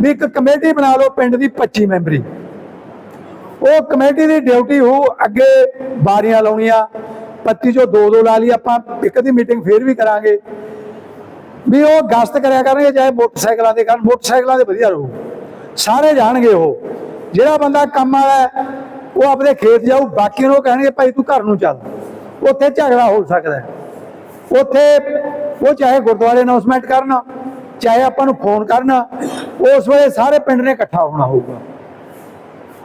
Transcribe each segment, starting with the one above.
ਵੀ ਇੱਕ ਕਮੇਟੀ ਬਣਾ ਲਓ ਪਿੰਡ ਦੀ 25 ਮੈਂਬਰੀ। ਉਹ ਕਮੇਟੀ ਦੀ ਡਿਊਟੀ ਹੋ, ਅੱਗੇ ਬਾਰੀਆਂ ਲਾਉਣੀਆਂ, ਪੱਤੀ ਚੋਂ ਦੋ ਦੋ ਲਾ ਲਈ, ਆਪਾਂ ਇੱਕ ਦੀ ਮੀਟਿੰਗ ਫੇਰ ਵੀ ਕਰਾਂਗੇ। ਵੀ ਉਹ ਗਸ਼ਤ ਕਰਿਆ ਕਰਨਗੇ, ਚਾਹੇ ਮੋਟਰਸਾਈਕਲਾਂ ਦੇ ਕਰਨ, ਮੋਟਰਸਾਈਕਲਾਂ ਦੇ ਵਧੀਆ ਰਹੂ। ਸਾਰੇ ਜਾਣਗੇ ਉਹ। ਜਿਹੜਾ ਬੰਦਾ ਕੰਮ ਵਾਲਾ ਉਹ ਆਪਣੇ ਖੇਤ ਜਾਊ ਬਾਕੀ ਨੂੰ ਉਹ ਕਹਿਣਗੇ, ਭਾਈ ਤੂੰ ਘਰ ਨੂੰ ਚੱਲ। ਉੱਥੇ ਝਗੜਾ ਹੋ ਸਕਦਾ ਉੱਥੇ ਉਹ ਚਾਹੇ ਗੁਰਦੁਆਰੇ ਅਨਾਉਂਸਮੈਂਟ ਕਰਨ, ਚਾਹੇ ਆਪਾਂ ਨੂੰ ਫੋਨ ਕਰਨ ਉਸ ਵੇਲੇ ਸਾਰੇ ਪਿੰਡ ਨੇ ਇਕੱਠਾ ਹੋਣਾ ਹੋਊਗਾ।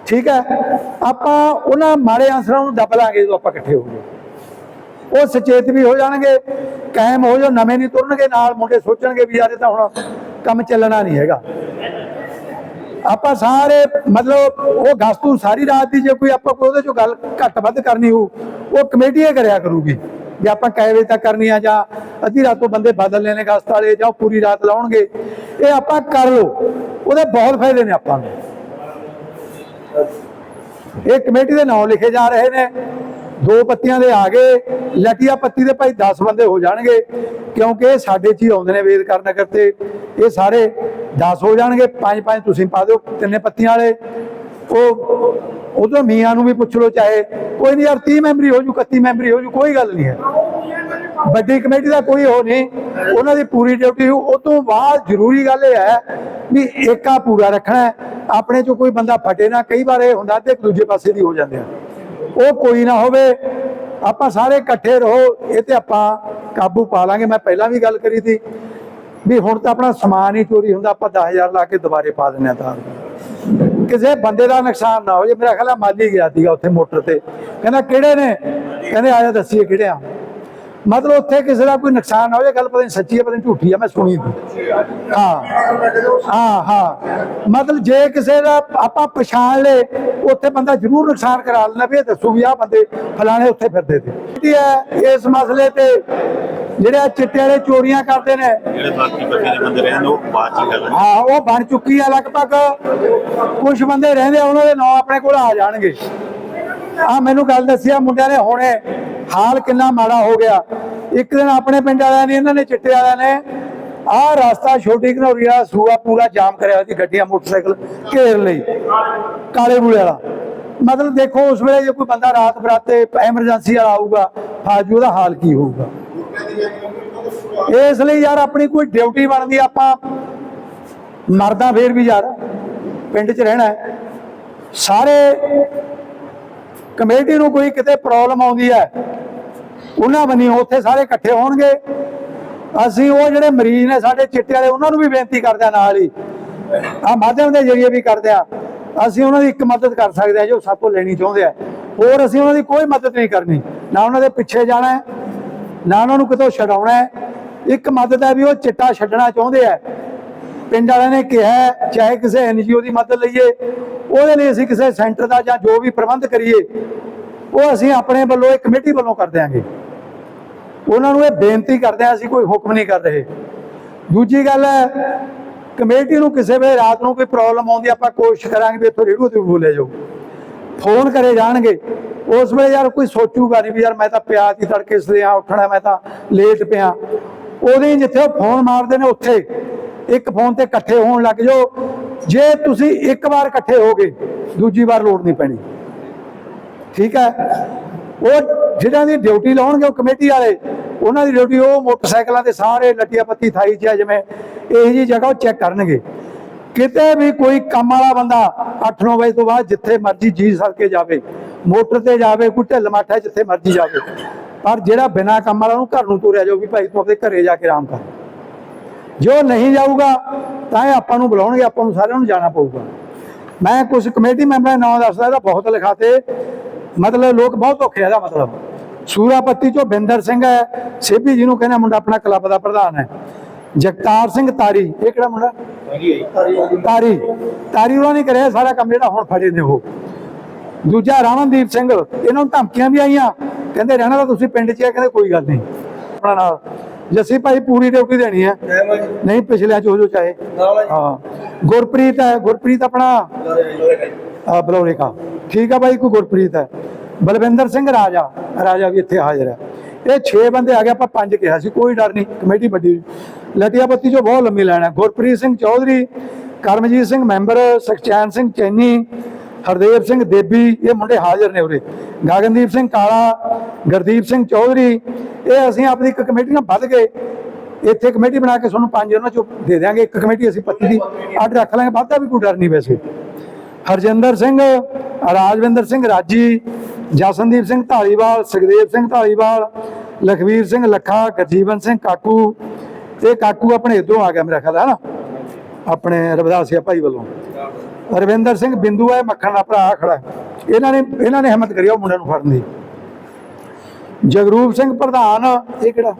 ਠੀਕ ਹੈ? ਆਪਾਂ ਉਹਨਾਂ ਮਾੜੇ ਅਨਸਰਾਂ ਨੂੰ ਦੱਬ ਲਾਂਗੇ ਜਦੋਂ ਆਪਾਂ ਇਕੱਠੇ ਹੋ ਗਏ। ਉਹ ਸੁਚੇਤ ਵੀ ਹੋ ਜਾਣਗੇ, ਕਾਇਮ ਹੋ ਜੋ ਨਵੇਂ ਨਹੀਂ ਤੁਰਨਗੇ, ਨਾਲ ਮੁੰਡੇ ਸੋਚਣਗੇ ਵੀ ਯਾਰ ਇਹ ਤਾਂ ਹੁਣ ਕੰਮ ਚੱਲਣਾ ਨਹੀਂ ਹੈਗਾ। ਆਪਾਂ ਸਾਰੇ ਮਤਲਬ ਉਹ ਗਸਤੂ ਸਾਰੀ ਰਾਤ ਦੀ ਜੇ ਕੋਈ ਆਪਾਂ ਕੋਈ ਉਹਦੇ ਚੋਂ ਗੱਲ ਘੱਟ ਵੱਧ ਕਰਨੀ ਹੋ ਉਹ ਕਮੇਟੀ ਕਰਿਆ ਕਰੂਗੀ। ਜੇ ਆਪਾਂ ਕੈ ਵਜੇ ਤੱਕ ਕਰਨੀ ਆ ਜਾਂ ਅੱਧੀ ਰਾਤ ਤੋਂ ਬੰਦੇ ਬਦਲ ਲੈਣੇ ਗਸਤ ਵਾਲੇ ਜਾਂ ਪੂਰੀ ਰਾਤ ਲਾਉਣਗੇ, ਇਹ ਆਪਾਂ ਕਰ ਲਓ, ਉਹਦੇ ਬਹੁਤ ਫਾਇਦੇ ਨੇ ਆਪਾਂ ਨੂੰ। ਇਹ ਕਮੇਟੀ ਦੇ ਨਾਮ ਲਿਖੇ ਜਾ ਰਹੇ ਨੇ, ਦੋ ਪੱਤੀਆਂ ਦੇ ਆ ਗਏ, ਲਟੀਆ ਪੱਤੀ ਦੇ ਭਾਈ 10 ਬੰਦੇ ਹੋ ਜਾਣਗੇ, ਕਿਉਂਕਿ ਇਹ ਸਾਡੇ ਚ ਹੀ ਆਉਂਦੇ ਨੇ ਵੇਦ ਕਰਨ ਨਗਰ ਤੇ, ਇਹ ਸਾਰੇ 10 ਹੋ ਜਾਣਗੇ ਪੰਜ ਪੰਜ ਤੁਸੀਂ ਪਾ ਦਿਓ ਤਿੰਨੇ ਪੱਤੀਆਂ ਵਾਲੇ, ਉਹ ਉਧਰ ਮੀਆਂ ਨੂੰ ਵੀ ਪੁੱਛ ਲਓ ਚਾਹੇ। ਕੋਈ ਨਹੀਂ ਯਾਰ 30 ਮੈਂਬਰੀ ਹੋ ਜੂ 31 ਮੈਂਬਰੀ ਹੋ ਜੂ, ਕੋਈ ਗੱਲ ਨਹੀਂ ਹੈ। ਵੱਡੀ ਕਮੇਟੀ ਦਾ ਕੋਈ ਹੋ ਨਹੀਂ ਉਹਨਾਂ ਦੀ ਪੂਰੀ ਡਿਊਟੀ ਉਹ ਤੋਂ ਬਾਅਦ ਜ਼ਰੂਰੀ ਗੱਲ ਇਹ ਹੈ ਵੀ ਏਕਾ ਪੂਰਾ ਰੱਖਣਾ ਆਪਣੇ ਚੋਂ ਕੋਈ ਬੰਦਾ ਫਟੇ ਨਾ। ਕਈ ਵਾਰ ਇਹ ਹੁੰਦਾ ਤੇ ਇੱਕ ਦੂਜੇ ਪਾਸੇ ਦੀ ਹੋ ਜਾਂਦੇ ਆ। ਉਹ ਕੋਈ ਨਾ ਹੋਵੇ। ਆਪਾਂ ਸਾਰੇ ਇਕੱਠੇ ਰਹੋ। ਇਹ ਤੇ ਆਪਾਂ ਕਾਬੂ ਪਾ ਲਾਂਗੇ। ਮੈਂ ਪਹਿਲਾਂ ਵੀ ਗੱਲ ਕਰੀ ਸੀ ਵੀ ਹੁਣ ਤਾਂ ਆਪਣਾ ਸਮਾਨ ਹੀ ਚੋਰੀ ਹੁੰਦਾ। ਆਪਾਂ 10000 ਲਾ ਕੇ ਦੁਬਾਰੇ ਪਾ ਦਿੰਦੇ ਆ ਤਾਰ। ਕਿਸੇ ਬੰਦੇ ਦਾ ਨੁਕਸਾਨ ਨਾ ਹੋ ਜੇ ਮੇਰਾ ਖਿਆਲ ਮਾਲੀ ਗਿਆ ਸੀਗਾ ਉੱਥੇ ਮੋਟਰ ਤੇ। ਕਹਿੰਦਾ, ਕਿਹੜੇ ਨੇ? ਕਹਿੰਦੇ ਆਇਆ ਦੱਸੀਏ ਕਿਹੜੇ ਆ। ਮਤਲਬ ਉੱਥੇ ਕਿਸੇ ਦਾ ਕੋਈ ਨੁਕਸਾਨ ਨਾ ਹੋ ਜਾਏ ਗੱਲ ਪਤਾ ਨਹੀਂ ਸੱਚੀ ਹੈ ਪਤਾ ਨਹੀਂ ਝੂਠੀ ਹੈ ਮੈਂ ਸੁਣੀ ਸੀ ਹਾਂ। ਹਾਂ ਹਾਂ। ਮਤਲਬ ਜੇ ਕਿਸੇ ਦਾ ਆਪਾਂ ਪਛਾਣ ਲੇ ਉੱਥੇ ਬੰਦਾ ਜ਼ਰੂਰ ਨੁਕਸਾਨ ਕਰਾ ਲੈਣਾ ਵੀ ਇਹ ਦੱਸੂ ਵੀ ਆਹ ਬੰਦੇ ਫਲਾਣੇ ਉੱਥੇ ਫਿਰਦੇ ਤੇ। ਕੀ ਇਸ ਮਸਲੇ ਤੇ ਜਿਹੜੇ ਆਹ ਚਿੱਟੇ ਵਾਲੇ ਚੋਰੀਆਂ ਕਰਦੇ ਨੇ। ਜਿਹੜੇ ਬਾਕੀ ਬੱਚੇ ਦੇ ਬੰਦੇ ਰਹਿੰਦੇ ਉਹ ਬਾਅਦ ਚ ਕਰਨਗੇ ਹਾਂ ਉਹ ਬਣ ਚੁੱਕੀ ਆ ਲਗਭਗ ਕੁਝ ਬੰਦੇ ਰਹਿੰਦੇ ਆ ਉਹਨਾਂ ਦੇ ਨਾਂ ਆਪਣੇ ਕੋਲ ਆ ਜਾਣਗੇ। ਆ ਮੈਨੂੰ ਗੱਲ ਦੱਸਿਆ ਮੁੰਡਿਆਂ ਨੇ ਹੁਣੇ ਹਾਲ ਕਿੰਨਾ ਮਾੜਾ ਹੋ ਗਿਆ। ਇੱਕ ਦਿਨ ਆਪਣੇ ਪਿੰਡ ਵਾਲਿਆਂ ਨੇ ਇਹਨਾਂ ਨੇ ਚਿੱਟੇ ਵਾਲਿਆਂ ਨੇ ਆਹ ਰਸਤਾ ਛੋਟੀ ਘਨੌਰੀ ਵਾਲਾ ਸੂਆ ਪੂਰਾ ਜਾਮ ਕਰਿਆ ਹੋਇਆ ਸੀ ਗੱਡੀਆਂ ਮੋਟਰਸਾਈਕਲ ਘੇਰ ਲਈ ਕਾਲੇ ਬੂਲੇ ਵਾਲਾ। ਮਤਲਬ ਦੇਖੋ ਉਸ ਵੇਲੇ ਜੇ ਕੋਈ ਬੰਦਾ ਰਾਤ ਬਰਾਤੇ ਐਮਰਜੈਂਸੀ ਵਾਲਾ ਆਊਗਾ ਫਾਜੂ ਉਹਦਾ ਹਾਲ ਕੀ ਹੋਊਗਾ? ਇਸ ਲਈ ਯਾਰ ਆਪਣੀ ਕੋਈ ਡਿਊਟੀ ਬਣਦੀ ਆਪਾਂ ਮਰਦਾ ਫੇਰ ਵੀ ਯਾਰ ਪਿੰਡ 'ਚ ਰਹਿਣਾ ਸਾਰੇ ਕਮੇਟੀ ਨੂੰ ਕੋਈ ਕਿਤੇ ਪ੍ਰੋਬਲਮ ਆਉਂਦੀ ਹੈ, ਉਹਨਾਂ ਬਣੀ ਉੱਥੇ ਸਾਰੇ ਇਕੱਠੇ ਹੋਣਗੇ। ਅਸੀਂ ਉਹ ਜਿਹੜੇ ਮਰੀਜ਼ ਨੇ ਸਾਡੇ ਚਿੱਟੇ ਵਾਲੇ, ਉਹਨਾਂ ਨੂੰ ਵੀ ਬੇਨਤੀ ਕਰਦੇ ਆ ਨਾਲ ਹੀ। ਆ ਮਾਧਿਅਮ ਦੇ ਜਰੀਏ ਵੀ ਕਰਦੇ ਆ ਅਸੀਂ ਉਹਨਾਂ ਦੀ ਇੱਕ ਮਦਦ ਕਰ ਸਕਦੇ ਆ ਜੋ ਸਾਤੋਂ ਲੈਣੀ ਚਾਹੁੰਦੇ ਆ। ਹੋਰ ਅਸੀਂ ਉਹਨਾਂ ਦੀ ਕੋਈ ਮਦਦ ਨਹੀਂ ਕਰਨੀ। ਨਾ ਉਹਨਾਂ ਦੇ ਪਿੱਛੇ ਜਾਣਾ ਹੈ ਨਾ ਉਹਨਾਂ ਨੂੰ ਕਿਤੋਂ ਛਡਾਉਣਾ ਹੈ। ਇੱਕ ਮਦਦ ਹੈ ਵੀ ਉਹ ਚਿੱਟਾ ਛੱਡਣਾ ਚਾਹੁੰਦੇ ਆ। ਪਿੰਡ ਵਾਲਿਆਂ ਨੇ ਕਿਹਾ ਚਾਹੇ ਕਿਸੇ ਐਨਜੀਓ ਦੀ ਮਦਦ ਲਈਏ, ਉਹਦੇ ਲਈ ਅਸੀਂ ਕਿਸੇ ਸੈਂਟਰ ਦਾ ਜਾਂ ਜੋ ਵੀ ਪ੍ਰਬੰਧ ਕਰੀਏ, ਉਹ ਅਸੀਂ ਆਪਣੇ ਵੱਲੋਂ ਇੱਕ ਕਮੇਟੀ ਵੱਲੋਂ ਕਰ ਦਿਆਂਗੇ। ਉਹਨਾਂ ਨੂੰ ਇਹ ਬੇਨਤੀ ਕਰਦੇ ਆ ਅਸੀਂ ਕੋਈ ਹੁਕਮ ਨਹੀਂ ਕਰ ਰਹੇ। ਦੂਜੀ ਗੱਲ ਹੈ, ਕਮੇਟੀ ਨੂੰ ਕਿਸੇ ਵੇਲੇ ਰਾਤ ਨੂੰ ਕੋਈ ਪ੍ਰੋਬਲਮ ਆਉਂਦੀ, ਆਪਾਂ ਕੋਸ਼ਿਸ਼ ਕਰਾਂਗੇ ਵੀ ਇੱਥੋਂ ਰੇਡੂ ਤੇ ਬੋਲਿਆ ਜਾਓ ਫੋਨ ਕਰੇ ਜਾਣਗੇ। ਉਸ ਵੇਲੇ ਯਾਰ ਕੋਈ ਸੋਚੂਗਾ ਨਹੀਂ ਵੀ ਯਾਰ ਮੈਂ ਤਾਂ ਪਿਆ ਦੀ ਤੜਕੇ ਸਦੇ ਉੱਠਣਾ, ਮੈਂ ਤਾਂ ਲੇਟ ਪਿਆ। ਉਹਦੇ ਜਿੱਥੇ ਉਹ ਫੋਨ ਮਾਰਦੇ ਨੇ ਉੱਥੇ, ਇੱਕ ਫੋਨ ਤੇ ਇਕੱਠੇ ਹੋਣ ਲੱਗ ਜਾਓ। ਜੇ ਤੁਸੀਂ ਇੱਕ ਵਾਰ ਇਕੱਠੇ ਹੋਗੇ, ਦੂਜੀ ਵਾਰ ਲੋੜ ਨਹੀਂ ਪੈਣੀ। ਠੀਕ ਹੈ? ਉਹ ਜਿਹਨਾਂ ਦੀ ਡਿਊਟੀ ਲਾਉਣਗੇ, ਉਹ ਕਮੇਟੀ ਵਾਲੇ, ਉਹਨਾਂ ਦੀ ਡਿਊਟੀ, ਉਹ ਮੋਟਰਸਾਈਕਲਾਂ ਤੇ ਸਾਰੇ ਲੱਟੀਆਂ ਪੱਤੀ ਥਾਈ ਚ ਆ, ਜਿਵੇਂ ਇਹ ਜੀ ਜਗ੍ਹਾ ਉਹ ਚੈੱਕ ਕਰਨਗੇ। ਕਿਤੇ ਵੀ ਕੋਈ ਕੰਮ ਵਾਲਾ ਬੰਦਾ 8-9 ਵਜੇ ਤੋਂ ਬਾਅਦ ਜਿੱਥੇ ਮਰਜ਼ੀ ਜੀ ਸਕੇ ਜਾਵੇ, ਮੋਟਰ ਤੇ ਜਾਵੇ, ਕੋਈ ਢਿੱਲ ਮਾਠਾ ਜਿੱਥੇ ਮਰਜ਼ੀ ਜਾਵੇ, ਪਰ ਜਿਹੜਾ ਬਿਨਾ ਕੰਮ ਵਾਲਾ ਨੂੰ ਘਰ ਨੂੰ ਤੋਰਿਆ ਜਾਓ ਵੀ ਭਾਈ ਤੂੰ ਆਪਣੇ ਘਰੇ ਜਾ ਕੇ ਆਰਾਮ ਕਰ। ਜੋ ਨਹੀਂ ਜਾਊਗਾ, ਤਾਂ ਇਹ ਆਪਾਂ ਨੂੰ ਬੁਲਾਉਣਗੇ, ਆਪਾਂ ਨੂੰ ਸਾਰਿਆਂ ਨੂੰ ਜਾਣਾ ਪਊਗਾ। ਮੈਂ ਕੁਝ ਕਮੇਟੀ ਮੈਂਬਰਾਂ ਦਾ ਨਾਮ ਦੱਸਦਾ, ਇਹਦਾ ਬਹੁਤ ਲਿਖਾਤੇ। ਮਤਲਬ ਲੋਕ ਬਹੁਤ ਔਖੇ ਇਹਦਾ ਮਤਲਬ। ਸੂਰਾਪੱਤੀ ਚੋਂ ਬਿੰਦਰ ਸਿੰਘ ਹੈ, ਸੇਬੀ ਜੀ ਨੂੰ ਕਹਿੰਦਾ ਮੁੰਡਾ ਆਪਣਾ ਕਲੱਬ ਦਾ ਪ੍ਰਧਾਨ ਹੈ। ਜਗਤਾਰ ਸਿੰਘ ਤਾਰੀ ਇਹ ਕਿਹੜਾ ਮੁੰਡਾ? ਤਾਰੀ ਤਾਰੀ। ਉਹਨਾਂ ਨੇ ਕਰਿਆ ਸਾਰਾ ਕੰਮ ਜਿਹੜਾ ਹੁਣ ਫੜੇ ਨੇ ਉਹ। ਦੂਜਾ ਰਾਮਨਦੀਪ ਸਿੰਘ ਇਹਨਾਂ ਨੂੰ ਧਮਕੀਆਂ ਵੀ ਆਈਆਂ। ਕਹਿੰਦੇ ਰਹਿਣਾ ਤਾਂ ਤੁਸੀਂ ਪਿੰਡ 'ਚ ਆ ਕਹਿੰਦੇ ਕੋਈ ਗੱਲ ਨਹੀਂ। ਆਪਣਾ ਨਾਲ। ਜੱਸੀ ਭਾਈ ਪੂਰੀ ਡਿਊਟੀ ਦੇਣੀ ਹੈ। ਨਹੀਂ ਪਿਛਲਿਆਂ ਚ ਹੋ ਜੋ ਚਾਹੇ। ਹਾਂ। ਗੁਰਪ੍ਰੀਤ ਹੈ ਗੁਰਪ੍ਰੀਤ ਆਪਣਾ? ਆ ਬਲੌਰੇ ਕਾ। ਠੀਕ ਆ ਬਾਈ ਕੋਈ ਗੁਰਪ੍ਰੀਤ ਹੈ। ਬਲਵਿੰਦਰ ਸਿੰਘ ਰਾਜਾ। ਰਾਜਾ ਵੀ ਇੱਥੇ ਹਾਜ਼ਰ ਹੈ। ਇਹ 6 ਬੰਦੇ ਆ ਗਏ ਆਪਾਂ ਪੰਜ ਕਿਹਾ ਸੀ ਕੋਈ ਡਰ ਨਹੀਂ ਕਮੇਟੀ ਵੱਡੀ। ਲਟਿਆ ਬੱਤੀ ਚੋਂ ਬਹੁਤ ਲੰਮੀ ਲਾਈਨ ਹੈ। ਗੁਰਪ੍ਰੀਤ ਸਿੰਘ ਚੌਧਰੀ, ਕਰਮਜੀਤ ਸਿੰਘ ਮੈਂਬਰ, ਸੁਖਚੈਨ ਸਿੰਘ ਚੈਨੀ, ਹਰਦੇਵ ਸਿੰਘ ਦੇਬੀ, ਇਹ ਮੁੰਡੇ ਹਾਜ਼ਰ ਨੇ ਉਰੇ। ਗਗਨਦੀਪ ਸਿੰਘ ਕਾਲਾ, ਗੁਰਦੀਪ ਸਿੰਘ ਚੌਧਰੀ, ਇਹ ਅਸੀਂ ਆਪਣੀ ਇੱਕ ਕਮੇਟੀ ਨਾਲ ਵੱਧ ਗਏ ਇੱਥੇ ਕਮੇਟੀ ਬਣਾ ਕੇ ਤੁਹਾਨੂੰ ਪੰਜ ਉਹਨਾਂ ਚੋਂ ਦੇ ਦਿਆਂਗੇ। ਇੱਕ ਕਮੇਟੀ ਅਸੀਂ 25 ਦੀ ਅੱਡ ਰੱਖ ਲਾਂਗੇ ਵੱਧਦਾ ਵੀ ਕੋਈ ਡਰ ਨਹੀਂ ਵੈਸੇ। ਹਰਜਿੰਦਰ ਸਿੰਘ, ਰਾਜਵਿੰਦਰ ਸਿੰਘ ਰਾਜੀ, ਜਸਨਦੀਪ ਸਿੰਘ ਢਾਲੀਵਾਲ ਸੁਖਦੇਵ ਸਿੰਘ ਢਾਲੀਵਾਲ ਲਖਵੀਰ ਸਿੰਘ ਲੱਖਾ, ਗਰਜੀਵਨ ਸਿੰਘ ਕਾਕੂ ਇਹ ਕਾਕੂ ਆਪਣੇ ਇਧਰੋਂ ਆ ਗਿਆ ਮੇਰਾ ਖਿਆਲ ਹੈ ਨਾ। ਆਪਣੇ ਰਵਿਦਾਸਿਆ ਭਾਈ ਵੱਲੋਂ। ਰਵਿੰਦਰ ਸਿੰਘ ਬਿੰਦੂ ਹੈ ਮੱਖਣ ਦਾ ਭਰਾ ਖੜਾ। ਇਹਨਾਂ ਨੇ ਇਹਨਾਂ ਨੇ ਹਿੰਮਤ ਕਰੀ ਉਹ ਮੁੰਡੇ ਨੂੰ ਫੜਨ ਦੀ। ਜਗਰੂਪ ਸਿੰਘ ਪ੍ਰਧਾਨ, ਇਹ ਕਿਹੜਾ?